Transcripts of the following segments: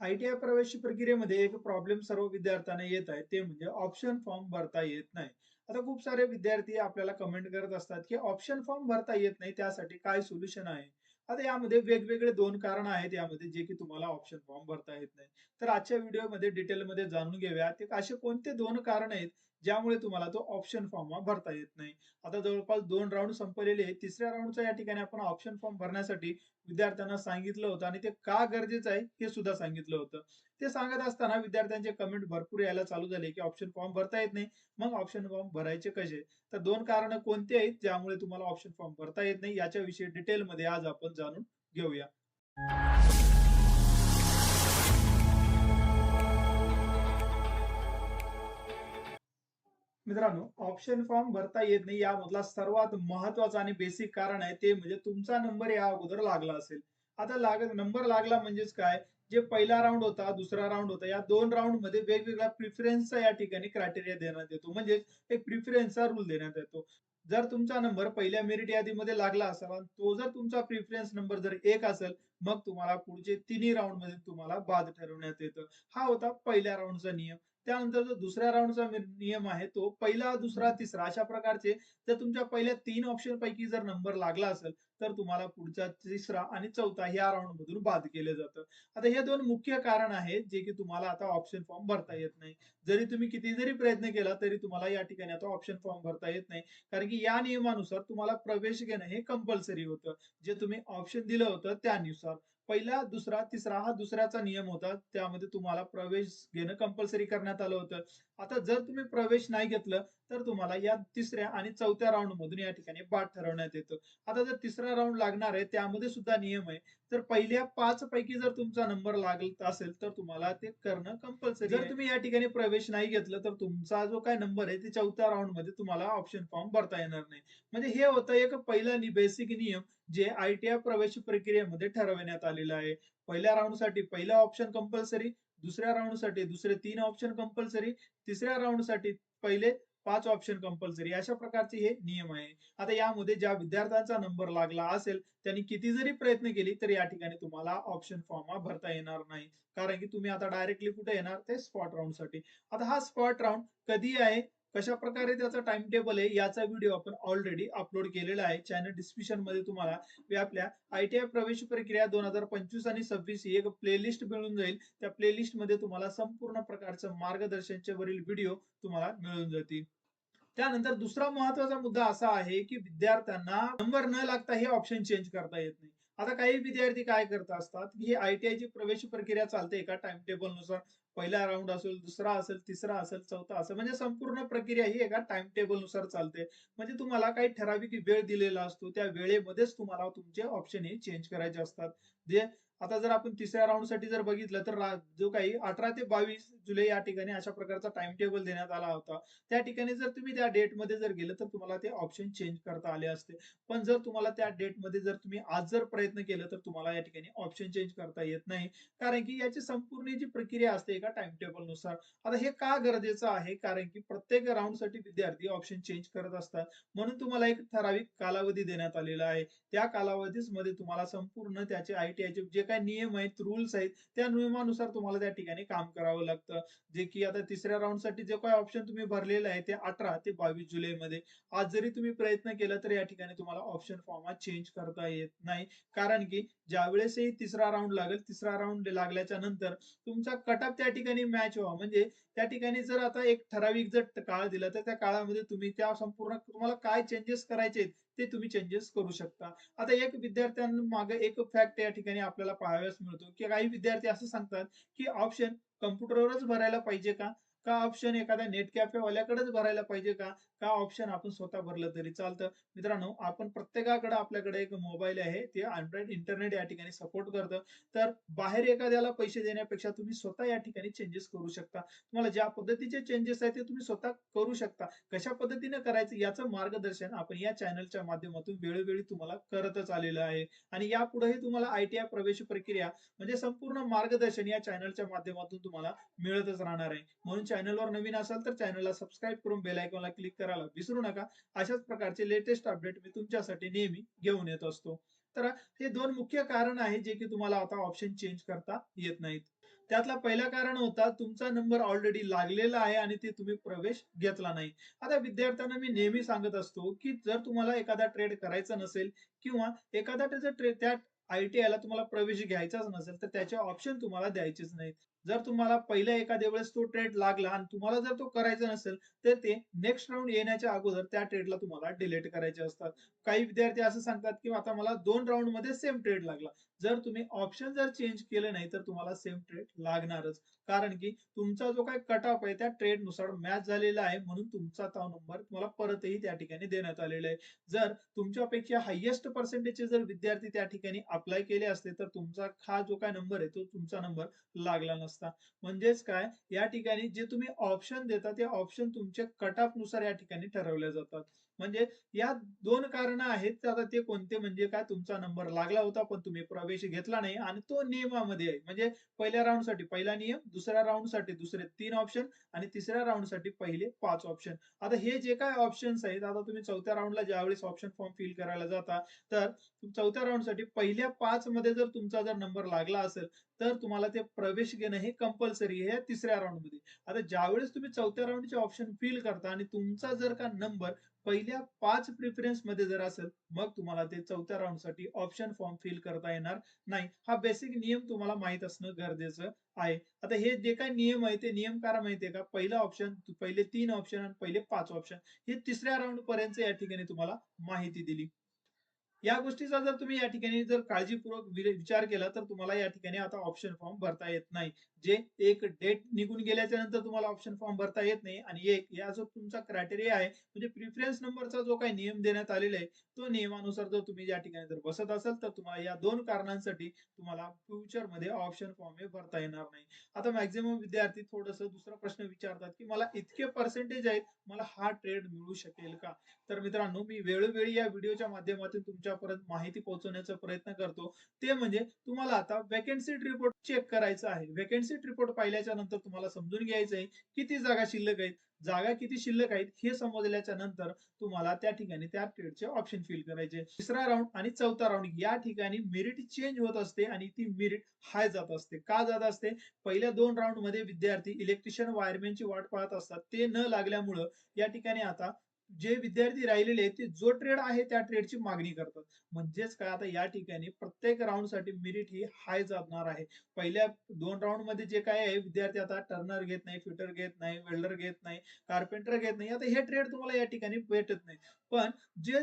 ITI प्रवेश प्रक्रियेमध्ये एक प्रॉब्लेम सर्व विद्यार्थ्यांना येत आहे, ते म्हणजे ऑप्शन फॉर्म भरता येत नाही. आता खूप सारे विद्यार्थी आपल्याला कमेंट करत असतात, की ऑप्शन फॉर्म भरता येत नाही, त्यासाठी काय सोल्युशन आहे? आता यामध्ये वेगवेगळे दोन कारण आहेत यामध्ये, जे की तुम्हाला ऑप्शन फॉर्म भरता येत नाही. तर आजच्या व्हिडिओमध्ये डिटेलमध्ये जाणून घेऊया, ते असे कोणते दोन कारण आहेत, ज्यामुळे तुम्हाला तो ऑप्शन फॉर्म भरता येत नाही. आता जवळपास दोन राऊंड संपलेले आहेत. तिसऱ्या राऊंडचा या ठिकाणी आपण ऑप्शन फॉर्म भरण्यासाठी विद्यार्थ्यांना सांगितलं होतं आणि ते का गरजेचं आहे, हे सुद्धा सांगितलं होतं. ते सांगत असताना विद्यार्थ्यांचे कमेंट भरपूर यायला चालू झाले, की ऑप्शन फॉर्म भरता येत नाही. मग ऑप्शन फॉर्म भरायचे कसे? तर दोन कारण कोणती आहेत, ज्यामुळे तुम्हाला ऑप्शन फॉर्म भरता येत नाही, याच्याविषयी डिटेलमध्ये आज आपण जाणून घेऊया. मित्रांनो, ऑप्शन फॉर्म भरता येत नाही यामधला सर्वात महत्त्वाचा आणि बेसिक कारण आहे, ते म्हणजे तुमचा नंबर या अगोदर लागला असेल. आता लाग नंबर लागला म्हणजेच काय? जे पहिला राऊंड होता, दुसरा राऊंड होता, या दोन राऊंडमध्ये वेगवेगळ्या प्रिफरन्सचा या ठिकाणी क्रायटेरिया देण्यात येतो. म्हणजेच एक प्रिफरन्सचा रूल देण्यात येतो. जर तुमचा नंबर पहिल्या मेरिट यादीमध्ये लागला असेल तो जर तुमचा प्रिफरन्स नंबर जर एक असेल, मग तुम्हाला पुढचे तिन्ही राउंडमध्ये तुम्हाला बाद ठरवण्यात येतं. हा होता पहिल्या राउंडचा नियम. त्यानंतर जो दुसऱ्या राउंडचा नियम आहे, तो पहिला, दुसरा, तिसरा अशा प्रकारचे जर तुमच्या पहिल्या 3 ऑप्शनपैकी जर नंबर लागला असेल, तर तुम्हाला पुढचा तिसरा आणि चौथा ह्या राउंडमधून बाद केलं जातं. आता हे 2 मुख्य कारण आहेत, जे की तुम्हाला आता ऑप्शन फॉर्म भरता येत नाही. जरी तुम्ही किती जरी प्रयत्न केला, तरी तुम्हाला या ठिकाणी आता ऑप्शन फॉर्म भरता येत नाही. कारण की या नियमानुसार तुम्हाला प्रवेश घेणं हे कंपल्सरी होतं. जे तुम्ही ऑप्शन दिलं होतं त्यानुसार. पहिला, दुसरा, तिसरा हा दुसऱ्याचा नियम होता. त्यामध्ये तुम्हाला प्रवेश घेणं कंपल्सरी करण्यात आलं होतं. आता जर तुम्ही प्रवेश नाही घेतलं, तर तुम्हाला या तिसऱ्या आणि चौथ्या राउंडमधून या ठिकाणी बाद ठरवण्यात येतं. आता जर तिसरा राउंड लागणार आहे, त्यामध्ये सुद्धा नियम आहे. तर पहिल्या 5 पैकी जर तुमचा नंबर लागत असेल, तर तुम्हाला ते करणं कंपल्सरी. जर तुम्ही या ठिकाणी प्रवेश नाही घेतलं, तर तुमचा जो काही नंबर आहे, ते चौथ्या राउंडमध्ये तुम्हाला ऑप्शन फॉर्म भरता येणार नाही. म्हणजे हे होतं एक पहिला बेसिक नियम, जे आय-टी-आय प्रवेश प्रक्रियेमध्ये ठरविण्यात आलेलं आहे. पहिल्या राऊंडसाठी पहिला ऑप्शन कंपल्सरी, दुसऱ्या राऊंडसाठी दुसरे तीन ऑप्शन कंपल्सरी, तिसऱ्या राऊंडसाठी पहिले पाच ऑप्शन कंपल्सरी अशा प्रकारचे हे नियम आहे. आता यामध्ये ज्या विद्यार्थ्यांचा नंबर लागला असेल, त्यांनी किती जरी प्रयत्न केले, तरी या ठिकाणी तुम्हाला ऑप्शन फॉर्म हा भरता येणार नाही. कारण की तुम्ही आता डायरेक्टली कुठे येणार? ते स्पॉट राऊंडसाठी आता हा स्पॉट राऊंड कधी आहे? कशा प्रकारे त्याचा टाइम टेबल आहे, याचा व्हिडिओ आपण ऑलरेडी अपलोड केलेला आहे. चॅनल डिस्क्रिप्शनमध्ये तुम्हाला आपल्या आयटीआय प्रवेश प्रक्रिया दोन हजार पंचवीस आणि 26 ही एक प्लेलिस्ट मिळून जाईल. त्या प्लेलिस्टमध्ये तुम्हाला संपूर्ण प्रकारचं मार्गदर्शनचे वरील व्हिडिओ तुम्हाला मिळून जातील. त्यानंतर दुसरा महत्त्वाचा मुद्दा असा आहे, की विद्यार्थ्यांना नंबर न लागता हे ऑप्शन चेंज करता येत नाही. आता काही विद्यार्थी काय करत असतात, की आयटीआयची प्रवेश प्रक्रिया चालते एका टेबलनुसार पहिला राउंड असेल, दुसरा असेल, तिसरा असेल, चौथा असेल, म्हणजे संपूर्ण प्रक्रिया ही एका टेबल टेबलनुसार चालते. म्हणजे तुम्हाला काही ठराविक वेळ दिलेला असतो. त्या वेळेमध्येच तुम्हाला तुमचे ऑप्शन हे चेंज करायचे असतात. जे आता जर आपण तिसऱ्या राऊंडसाठी जर बघितलं, तर जो काही 18 ते 22 जुलै या ठिकाणी अशा प्रकारचा टाइम टेबल देण्यात आला होता. त्या ठिकाणी जर तुम्ही त्या डेटमध्ये जर गेलं, तर तुम्हाला ते ऑप्शन चेंज करता आले असते. पण जर तुम्हाला त्या डेटमध्ये जर तुम्ही आज जर प्रयत्न केलं, तर तुम्हाला या ठिकाणी ऑप्शन चेंज करता येत नाही. कारण की याची संपूर्ण जी प्रक्रिया असते एका टाइम टेबलनुसार. आता हे का गरजेचं आहे? कारण की प्रत्येक राऊंडसाठी विद्यार्थी ऑप्शन चेंज करत असतात. म्हणून तुम्हाला एक ठराविक कालावधी देण्यात आलेला आहे. त्या कालावधीमध्ये तुम्हाला संपूर्ण त्याचे आय-टी-आयचे जे काय नियम आहेत, रूल्स आहेत, त्या नियमानुसार तुम्हाला त्या ठिकाणी काम करावं लागतं. जे की आता तिसऱ्या राऊंडसाठी जे काही ऑप्शन तुम्ही भरलेलं आहे, ते 18 ते 22 जुलैमध्ये. आज जरी तुम्ही प्रयत्न केला, तर या ठिकाणी तुम्हाला ऑप्शन फॉर्म हा चेंज करता येत नाही. कारण की ज्यावेळेसही तिसरा राऊंड लागेल, तिसरा राऊंड लागल्याच्या नंतर तुमचा कटअप त्या ठिकाणी मॅच व्हावा. म्हणजे त्या ठिकाणी जर आता एक ठराविक जर काळ दिला, तर त्या काळामध्ये तुम्ही त्या संपूर्ण तुम्हाला काय चेंजेस करायचे आहेत, ते तुम्ही चेंजेस करू शकता. आता एक विद्यार्थ्यांमागे एक फॅक्ट या ठिकाणी आपल्याला पाहावयास मिळतो, की काही विद्यार्थी असं सांगतात, की ऑप्शन कम्प्युटरवरच भरायला पाहिजे का? का ऑप्शन एखाद्या नेट कॅफेवाल्याकडेच भरायला पाहिजे का? का ऑप्शन आपण स्वतः भरलं तरी चालतं? मित्रांनो, आपण प्रत्येकाकडे आपल्याकडे एक मोबाईल आहे. ते अँड्रॉइड इंटरनेट या ठिकाणी सपोर्ट करतं. तर बाहेर एखाद्याला पैसे देण्यापेक्षा तुम्ही स्वतः या ठिकाणी चेंजेस करू शकता. तुम्हाला ज्या पद्धतीचे चेंजेस आहेत, ते तुम्ही स्वतः करू शकता. कशा पद्धतीने करायचं याचं मार्गदर्शन आपण या चॅनलच्या माध्यमातून वेळोवेळी तुम्हाला करतच आलेलं आहे. आणि यापुढेही तुम्हाला आयटीआय प्रवेश प्रक्रिया म्हणजे संपूर्ण मार्गदर्शन या चॅनलच्या माध्यमातून तुम्हाला मिळतच राहणार आहे. म्हणून चॅनलवर नवीन असाल, तर चॅनलला सबस्क्राईब करून बेल आयकॉनला क्लिक करायला विसरू नका. अशाच प्रकारचे लेटेस्ट अपडेट मी तुमच्यासाठी नेहमी घेऊन येत असतो. तर हे दोन मुख्य कारण आहे, जे की तुम्हाला आता ऑप्शन चेंज करता येत नाहीत. त्यातला पहिला कारण होता तुमचा नंबर ऑलरेडी लागलेला आहे आणि ते तुम्ही प्रवेश घेतला नाही आता विद्यार्थ्यांना मी नेहमी सांगत असतो की जर तुम्हाला एखादा ट्रेड करायचा नसेल किंवा एखादा त्याचा ट्रेड त्या आय टी आयला तुम्हाला प्रवेश घ्यायचाच नसेल तर त्याचे ऑप्शन तुम्हाला द्यायचेच नाहीत जर तुम्हाला पहिल्या एखाद्या वेळेस तो ट्रेड लागला आणि तुम्हाला जर तो करायचा नसेल तर ते नेक्स्ट राऊंड येण्याच्या अगोदर त्या ट्रेडला तुम्हाला डिलीट करायचे असतात. काही विद्यार्थी असं सांगतात की आता मला दोन राऊंडमध्ये सेम ट्रेड लागला. जर तुम्ही ऑप्शन जर चेंज केले नाही तर तुम्हाला सेम ट्रेड लागणारच. कारण की तुमचा जो काही कट ऑफ आहे त्या ट्रेडनुसार मॅच झालेला आहे म्हणून तुमचा तो नंबर तुम्हाला परतही त्या ठिकाणी देण्यात आलेला आहे. जर तुमच्यापेक्षा हायएस्ट पर्सेंटेजचे जर विद्यार्थी त्या ठिकाणी अप्लाय केले असते तर तुमचा हा जो काय नंबर आहे तो तुमचा नंबर लागला नसता. म्हणजेच काय? या ठिकाणी जे तुम्ही ऑप्शन देता ते ऑप्शन तुमच्या कट ऑफनुसार या ठिकाणी ठरवले जातात. म्हणजे या दोन कारण आहेत. आता ते कोणते? म्हणजे काय? तुमचा नंबर लागला होता पण तुम्ही प्रवेश घेतला नाही आणि तो नियमामध्ये आहे. म्हणजे पहिल्या राऊंडसाठी पहिला नियम दुसऱ्या राऊंडसाठी दुसरे तीन ऑप्शन आणि तिसऱ्या राऊंडसाठी पहिले पाच ऑप्शन आता हे जे काय ऑप्शन्स आहेत आता तुम्ही चौथ्या राऊंडला ज्यावेळेस ऑप्शन फॉर्म फिल करायला जाता तर चौथ्या राऊंडसाठी पहिल्या पाच मध्ये जर तुमचा जर नंबर लागला असेल तर तुम्हाला ते प्रवेश घेणं हे कंपल्सरी आहे तिसऱ्या राऊंडमध्ये आता ज्यावेळेस तुम्ही चौथ्या राऊंडचे ऑप्शन फिल करता आणि तुमचा जर का नंबर पहिल्या पाच प्रिफरन्समध्ये जर असेल मग तुम्हाला ते चौथ्या राऊंडसाठी ऑप्शन फॉर्म फिल करता येणार नाही. हा बेसिक नियम तुम्हाला माहीत असणं गरजेचं आहे. आता हे जे काही नियम आहे ते नियम काय माहितीये का? पहिला ऑप्शन पहिले तीन ऑप्शन आणि पहिले पाच ऑप्शन हे तिसऱ्या राऊंड पर्यंत या ठिकाणी तुम्हाला माहिती दिली. या गोष्टीचा जर तुम्ही या ठिकाणी जर काळजीपूर्वक विचार केला तर तुम्हाला या ठिकाणी आता ऑप्शन फॉर्म भरता येत नाही. जे एक डेट निघून गेल्याच्यानंतर तुम्हाला ऑप्शन फॉर्म भरता येत नाही. आणि एक या जो तुमचा क्रायटेरिया आहे म्हणजे प्रिफरन्स नंबरचा जो काही नियम देण्यात आलेला आहे तो नियमानुसार जर तुम्ही या ठिकाणी जर बसत असाल तर तुम्हाला या दोन कारणांसाठी तुम्हाला फ्युचरमध्ये ऑप्शन फॉर्म हे भरता येणार नाही. आता मॅक्झिमम विद्यार्थी थोडस दुसरा प्रश्न विचारतात की मला इतके पर्सेंटेज आहेत मला हा ट्रेड मिळू शकेल का? तर मित्रांनो मी वेळोवेळी या व्हिडिओच्या माध्यमातून तुमच्यापर्यंत माहिती पोहोचवण्याचा प्रयत्न करतो. ते म्हणजे तुम्हाला आता वॅकन्सी रिपोर्ट चेक करायचा आहे. वॅकन्सी रिपोर्ट पाहिल्याच्या नंतर तुम्हाला समजून घ्यायचं आहे किती जागा शिल्लक आहेत. जागा किती शिल्लक आहेत हे समजल्याच्या नंतर तुम्हाला त्या ठिकाणी त्या ट्रेडचे ऑप्शन फिल करायचे. तिसरा राऊंड आणि चौथा राऊंड या ठिकाणी मेरिट चेंज होत असते आणि ती मेरिट हाय जात असते. का जात असते? पहिल्या दोन राऊंडमध्ये विद्यार्थी इलेक्ट्रिशियन वायरमॅनची वाट पाहत असतात. ते न लागल्यामुळं या ठिकाणी आता जे विद्यार्थी राहिलेले आहेत ते जो ट्रेड आहे त्या ट्रेडची मागणी करतात. म्हणजेच काय? आता या ठिकाणी प्रत्येक राऊंडसाठी मेरिट ही हाय जाणार आहे. पहिल्या दोन राऊंडमध्ये जे काय आहे विद्यार्थी आता टर्नर घेत नाही फिटर घेत नाही वेल्डर घेत नाही कार्पेंटर घेत नाही. आता हे ट्रेड तुम्हाला या ठिकाणी भेटत नाही. पण जे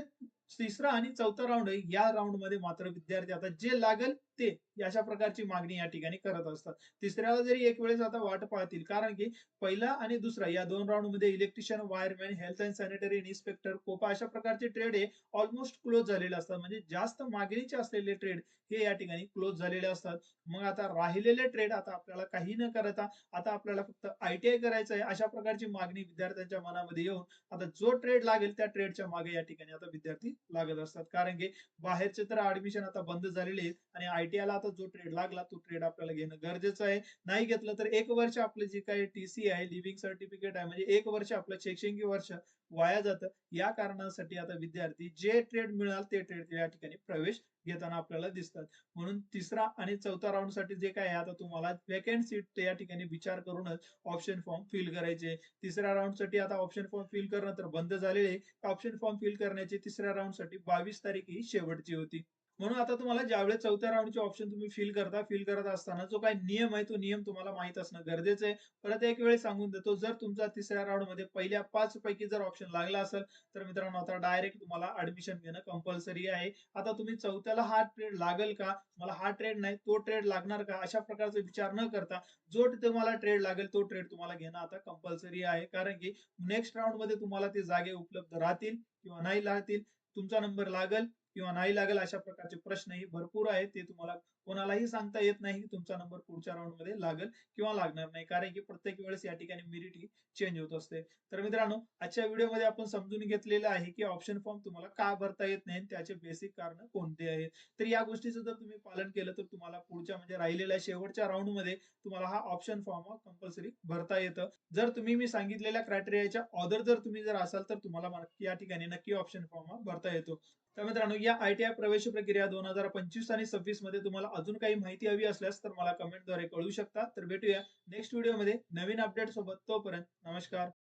तिसरा आणि चौथा राऊंड आहे या राऊंडमध्ये मात्र विद्यार्थी आता जे लागेल ते अशा प्रकारची मागणी या ठिकाणी करत असतात. तिसऱ्याला जरी एक वेळेस आता वाट पाहतील कारण की पहिला आणि दुसरा या दोन राऊंडमध्ये electrician wireman health and sanitary inspector COPA अशा प्रकारचे ट्रेड हे ऑलमोस्ट क्लोज झालेले असतात. म्हणजे जास्त मागणीचे असलेले ट्रेड हे या ठिकाणी क्लोज झालेले असतात. मग आता राहिलेले ट्रेड आता आपल्याला काही न करता आता आपल्याला फक्त आयटीआय करायचं आहे अशा प्रकारची मागणी विद्यार्थ्यांच्या मनामध्ये येऊन आता जो ट्रेड लागेल त्या ट्रेडच्या मागे या ठिकाणी आता विद्यार्थी लागत असतात. कारण की बाहेरचे तर ऍडमिशन आता बंद झालेले आहेत आणि आयटीआयला आता जो ट्रेड लागला तो ट्रेड आपल्याला घेणं गरजेचं आहे. नाही घेतलं तर एक वर्ष आपलं जे काही टीसी आहे लिव्हिंग सर्टिफिकेट आहे म्हणजे एक वर्ष आपलं शैक्षणिक वर्ष वाया जातं. या कारणासाठी आता विद्यार्थी जे ट्रेड मिळाल ते ट्रेड या ठिकाणी प्रवेश घेताना आपल्याला दिसतात. म्हणून तिसरा आणि चौथा राऊंडसाठी जे काय आहे आता तुम्हाला वेकंट सीट या ठिकाणी विचार करूनच ऑप्शन फॉर्म फिल करायचे. तिसऱ्या राऊंडसाठी आता ऑप्शन फॉर्म फिल करणं तर बंद झालेले ऑप्शन फॉर्म फिल करण्याची तिसऱ्या राऊंडसाठी बावीस तारीख ही शेवटची होती. म्हणून आता तुम्हाला ज्यावेळेस चौथ्या राऊंडचे ऑप्शन तुम्ही फिल करता फिल करत असताना जो काही नियम आहे तो नियम तुम्हाला माहीत असणं गरजेचं आहे. परत एक वेळ सांगून देतो जर तुमचा तिसऱ्या राऊंडमध्ये पहिल्या पाच पैकी जर ऑप्शन लागला असेल तर मित्रांनो आता डायरेक्ट तुम्हाला ऍडमिशन घेणं कंपल्सरी आहे. आता तुम्ही चौथ्याला हा ट्रेड लागेल का? मला हा ट्रेड नाही तो ट्रेड लागणार का? अशा प्रकारचा विचार न करता जो तुम्हाला ट्रेड लागेल तो ट्रेड तुम्हाला घेणं आता कंपल्सरी आहे. कारण की नेक्स्ट राऊंडमध्ये तुम्हाला ते जागे उपलब्ध राहतील किंवा नाही राहतील. तुमचा नंबर लागेल किंवा नाही लागेल अशा प्रकारचे प्रश्नही भरपूर आहेत. ते तुम्हाला कोणालाही सांगता येत नाही की तुमचा नंबर पुढच्या राऊंडमध्ये लागेल किंवा लागणार नाही. कारण की प्रत्येक वेळेस या ठिकाणी मेरिट ही चेंज होत असते. तर मित्रांनो आजच्या व्हिडिओमध्ये आपण समजून घेतलेलं आहे की ऑप्शन फॉर्म तुम्हाला का भरता येत नाही त्याचे बेसिक कारण कोणते आहेत? तर या गोष्टीचं जर तुम्ही पालन केलं तर तुम्हाला पुढच्या म्हणजे राहिलेल्या शेवटच्या राऊंडमध्ये तुम्हाला हा ऑप्शन फॉर्म कंपल्सरी भरता येतं. जर तुम्ही मी सांगितलेल्या क्रायटेरियाच्या ऑर्डर जर तुम्ही जर असाल तर तुम्हाला या ठिकाणी नक्की ऑप्शन फॉर्म भरता येतो. तर मित्रांनो या आय टी आय प्रवेश प्रक्रिया दोन हजार पंचवीस आणि सव्वीसमध्ये तुम्हाला अजून काही माहिती हवी असल्यास तर मला कमेंटद्वारे कळवू शकता. तर भेटूया नेक्स्ट व्हिडिओमध्ये नवीन अपडेट सोबत. तोपर्यंत नमस्कार.